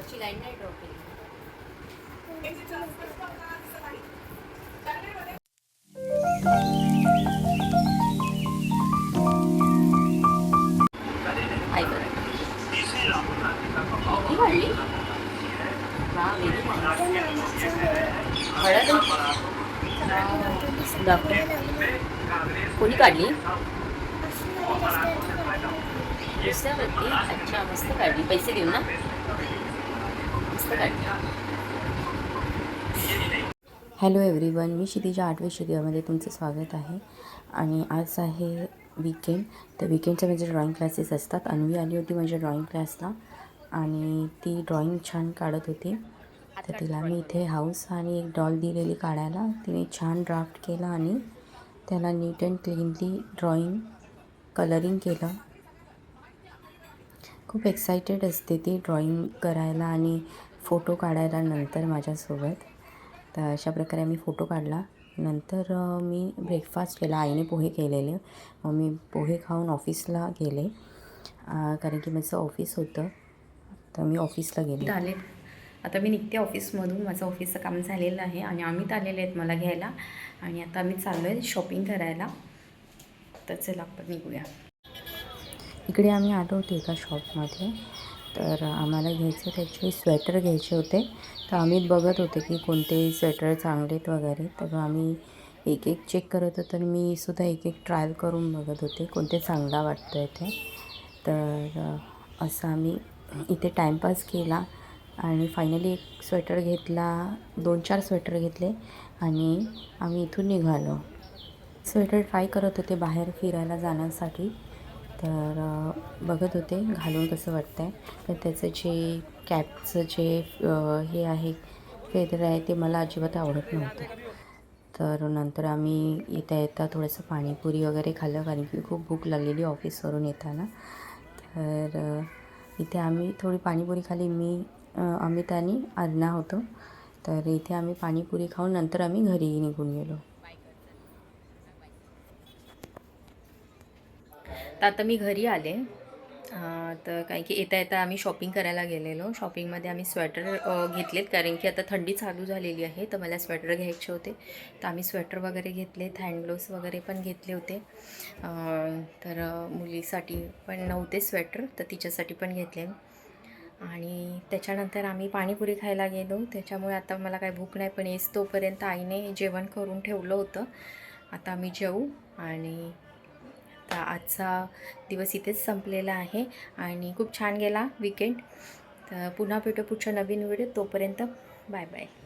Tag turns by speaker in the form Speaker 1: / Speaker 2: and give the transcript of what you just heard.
Speaker 1: वरची लाईन नाही ड्रॉप केली हळद कोणी काढली दुसऱ्यावरती अच्छा मस्त काढली. पैसे देऊन ना?
Speaker 2: हॅलो एव्हरीवन मी क्षितिजा आठवे स्टुडिओमध्ये तुमचं स्वागत आहे. आणि आज आहे वीकेंड तर विकेंडचे माझे ड्रॉईंग क्लासेस असतात. अन्वी आली होती माझ्या ड्रॉईंग क्लासला आणि ती ड्रॉईंग छान काढत होती. तर तिला मी इथे हाऊस आणि एक डॉल दिलेली काढायला. तिने छान ड्राफ्ट केला आणि त्याला neat and cleanly drawing colouring केलं. खूप एक्सायटेड असते ती ड्रॉईंग करायला आणि फोटो काढायला नंतर माझ्यासोबत. तर अशा प्रकारे मी फोटो काढला. नंतर मी ब्रेकफास्ट केला. आईने पोहे केलेले. मग मी पोहे खाऊन ऑफिसला गेले. कारण की माझं ऑफिस होतं. तर मी ऑफिसला गेले.
Speaker 1: आले. आता मी निघते ऑफिसमधून माझं ऑफिसचं काम झालेलं आहे आणि अमित आलेले आहेत मला घ्यायला. आणि आता आम्ही चाललो आहे शॉपिंग करायला. तर चला आपण निघूया.
Speaker 2: इकडे आम्ही आलो होतो एका शॉपमध्ये तर आम्हाला घ्यायचे ॲक्च्युली स्वेटर घ्यायचे होते. तर आम्ही बघत होते की कोणते स्वेटर चांगले आहेत वगैरे. तर आम्ही एक एक चेक करत होतो तर मी सुद्धा एक एक ट्रायल करून बघत होते कोणते चांगला वाटतं आहे ते. तर असं आम्ही इथे टाईमपास केला आणि फायनली एक स्वेटर घेतला दोन चार स्वेटर घेतले आणि आम्ही इथून निघालो. स्वेटर ट्राय करत होते बाहेर फिरायला जाण्यासाठी. तर बघत होते घालून कसं वाटतं आहे तर त्याचं जे कॅपचं जे हे आहे फेदर आहे ते मला अजिबात आवडत नव्हतं. तर नंतर आम्ही येता येता थोडंसं पाणीपुरी वगैरे खाल्लं कारण की खूप भूक लागलेली ऑफिसवरून येताना. तर इथे आम्ही थोडी पाणीपुरी खाली मी अ, अमित आणि अर्ना होतो. तर इथे आम्ही पाणीपुरी खाऊन नंतर आम्ही घरी निघून गेलो.
Speaker 1: तर आता मी घरी आले. तर काय की येता येता आम्ही शॉपिंग करायला गेलेलो. शॉपिंगमध्ये आम्ही स्वेटर घेतलेत कारण की आता थंडी चालू झालेली आहे तर मला स्वेटर घ्यायचे होते. तर आम्ही स्वेटर वगैरे घेतलेत हँडग्लोव्स वगैरे पण घेतले होते. तर मुलीसाठी पण नव्हते स्वेटर तर तिच्यासाठी पण घेतले. आणि त्याच्यानंतर आम्ही पाणीपुरी खायला गेलो. त्याच्यामुळे आता मला काही भूक नाही पण येस तोपर्यंत आईने जेवण करून ठेवलं होतं. आता आम्ही जेवू आणि आता आजचा दिवस इथेच संपलेला आहे आणि खूप छान गेला विकेंड तर पुन्हा भेटू पुढच्या नवीन व्हिडिओ तोपर्यंत बाय बाय